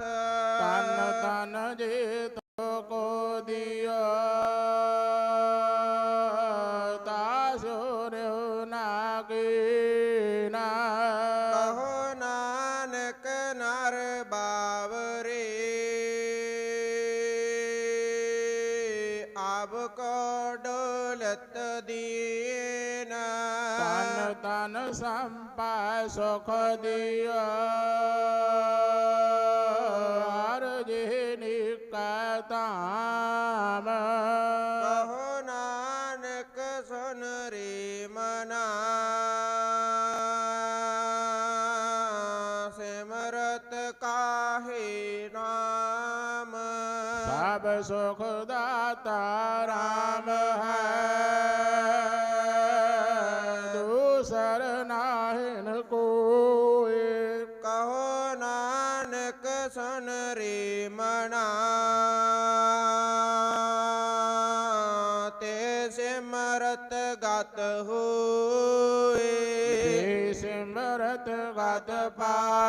तन तन जीत को दियो। तासुर नागिना। कहो नानक नर बावरे। को डोलत दीना। तन तन संपा सुख दिया। ताम कहो नानक सुन रे मना सिमरत काहे नाम? सब सुख दाता राम है। दूसर नाहिन को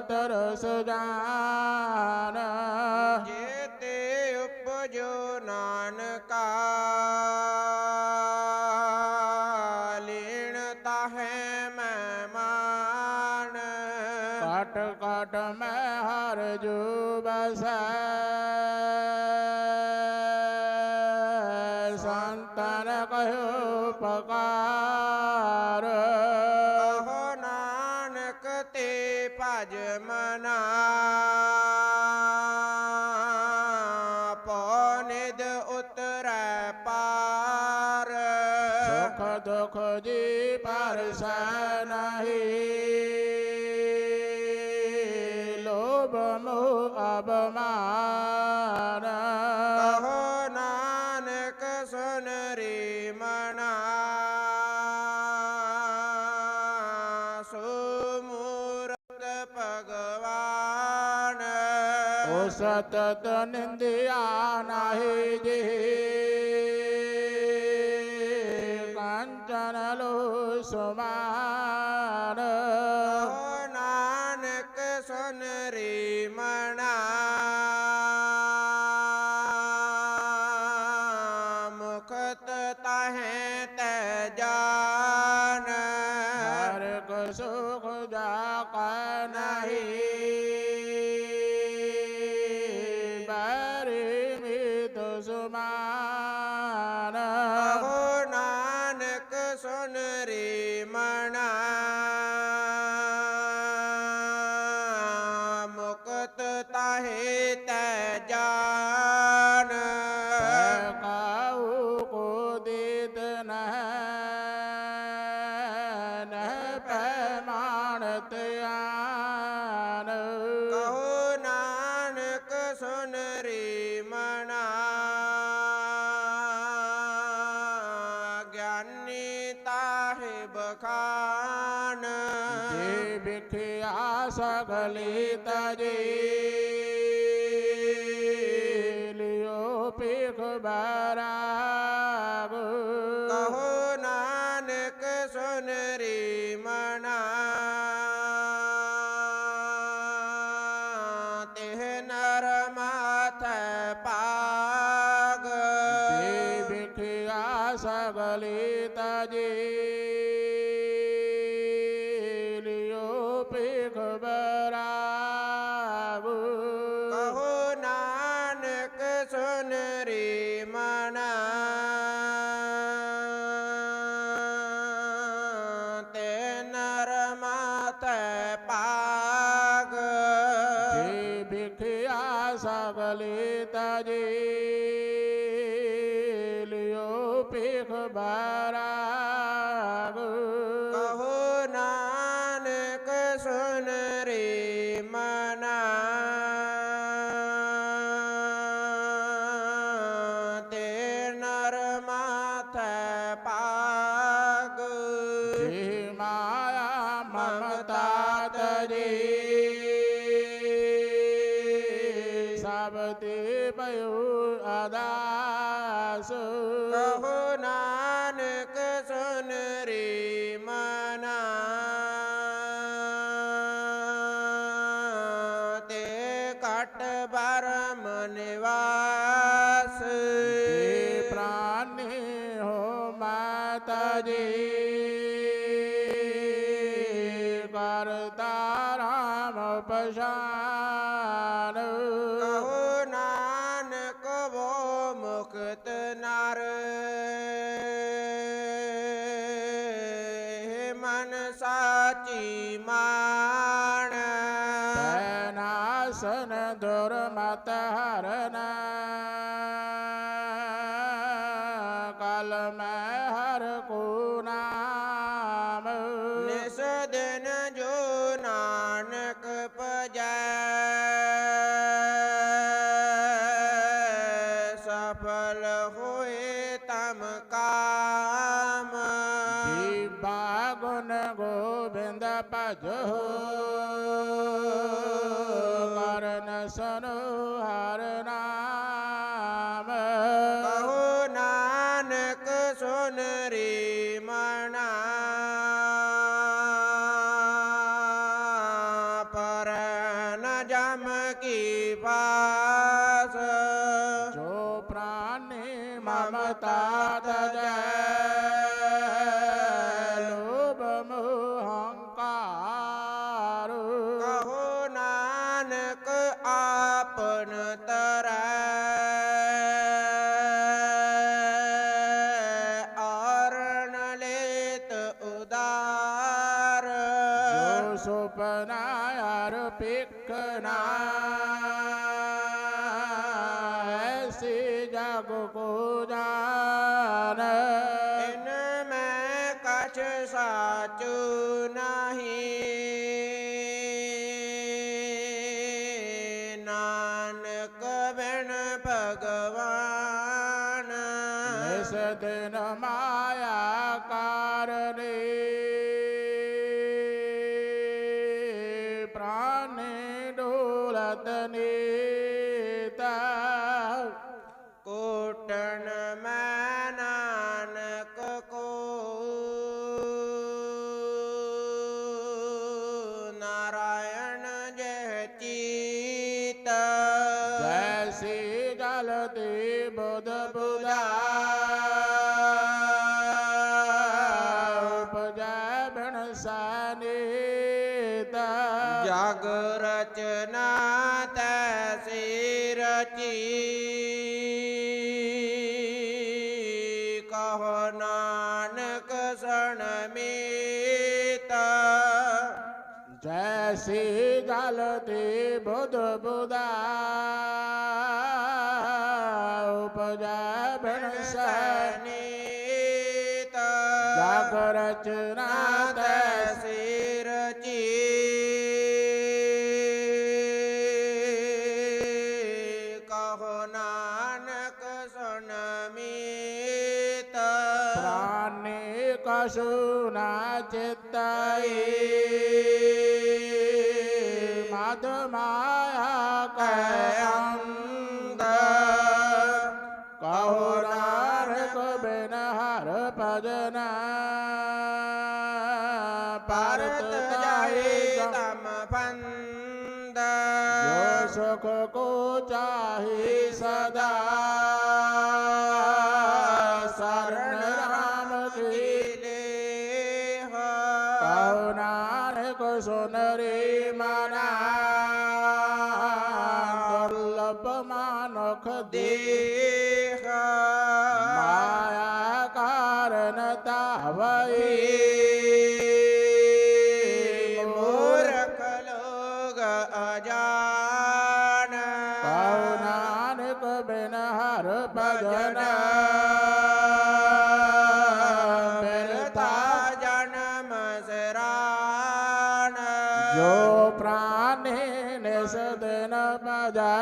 तरस जान। जेते उपजो नानका। लीणता है मान। कट कट में हर जो बसा નાહી લોભ મો અબમારા કહો નાનક સુનરી મના સુમૂરત ભગવાન. ઓ સતત નિંદ્યા નાહી. बिठिया सगली तरी। लियो पिख बरा। লাগালে खट बर निवास। प्राण हो माता जी। करता राम पशान कहो नानक वो मुक्त नार। मन साची मान। ਸਨ ਦੁਰਮਤ ਹਰਨਾ। ਕਲ ਮੈਂ करण दस दिन माया कारणी। प्राणी डोलत नीता कोटन में नानक को नारायण जह चीता। जैसी जलती बुध बुध ਬੁਦਾ ਉਪਜੈ ਬਣ ਸਹਨੀਤ ਜਗ ਰਚਨਾ भारत जाए तम फंद। सुख को चाहे सदा। शरण राम की नानक सुन रे मना। दुर्लभ मानख देह। माया कारण तावई।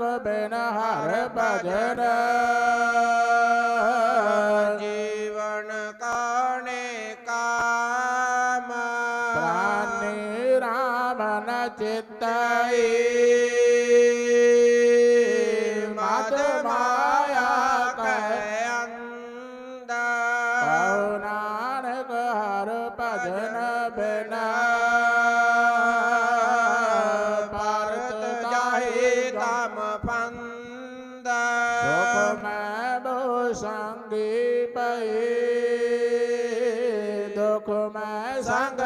ਬਿਨ ਹਰ ਭਜਨ। tam phan đa sô ma đô sang ghi bay đô cô ma sang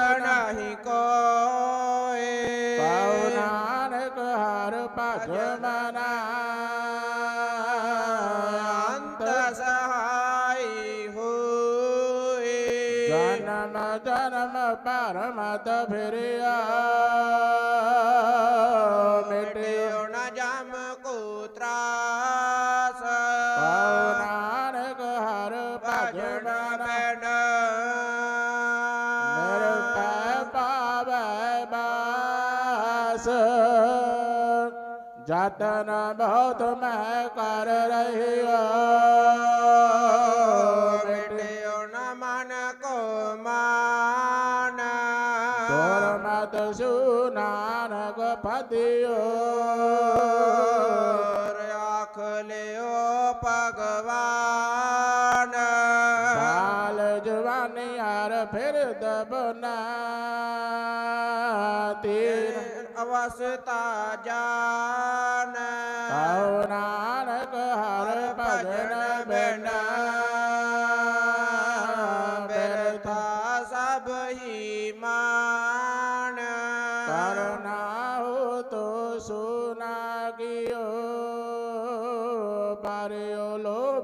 janama janama paramata bhiriya ਕੋ ਤਰਾਸ ਕਉ ਨਾਨਕ ਹਰ ਭਜ ਭਜਨ ਮਨਾ ਬੈਨ ਨਿਰਭੈ ਪਾਵੈ ਬਾਸ। ਜਤਨ ਬਹੁਤ ਮੈਂ ਕਰ ਰਹਿਆ भगवान। बाल जवानी यार फिर दबना। तीर अवस्था जान। नानक हर भजन सब ही तो सुना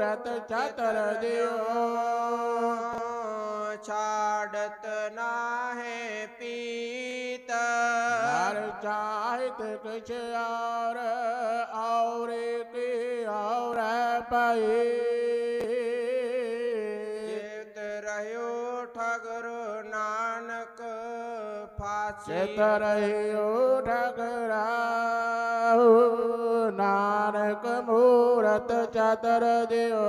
रत चतर दियो। छाड़त नाहे पीत। हर चाहत कुछ और और की और पई। रहो ठगरो नानक फासी। रहो ठगरा मानक मूरत चतर दियो।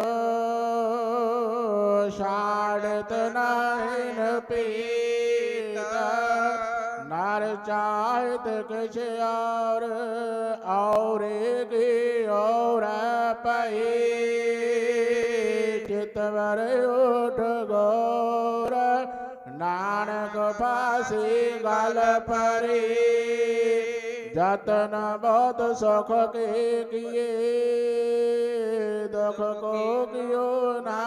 शाड़त नाइन पीत। नर चाहत कुछ और और की और पई चितवर उठ गौर नानक पासी गल परी। जतन बहुत सुख के किए दुख को कियो ना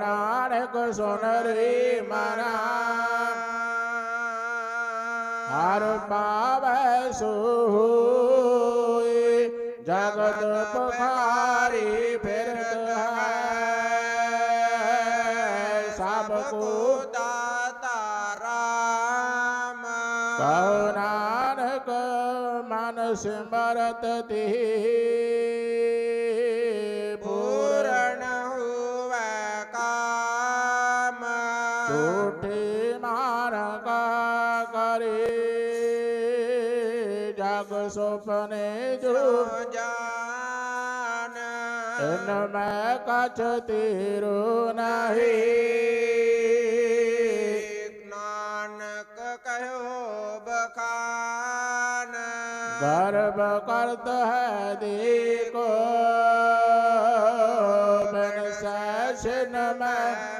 नानक सुन? रे मना हर पावे सो जगत पखा भारतते पूर्ण हुआ काम। झूठे नारक करे। जग सपने जो जान। मैं कछ तीरु नहीं। करत है देखो। मन सैन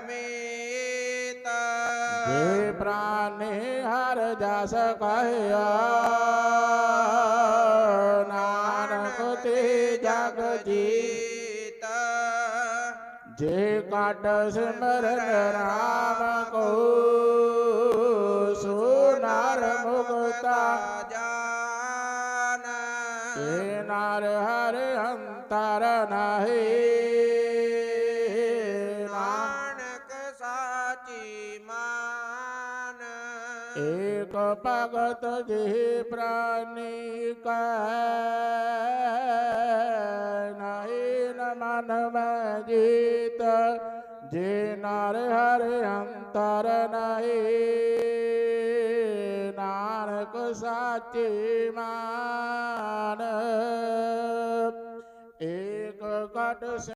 मीता। प्राणी हर जस कहया। नानक ते जग जीता। जे काट सिमरन राम को। तारण हे नानक साची मान। एक भगत जी प्राणी का नहीं न मन में जीत जे नर हर अंतर नहीं। नानक साची मान। God does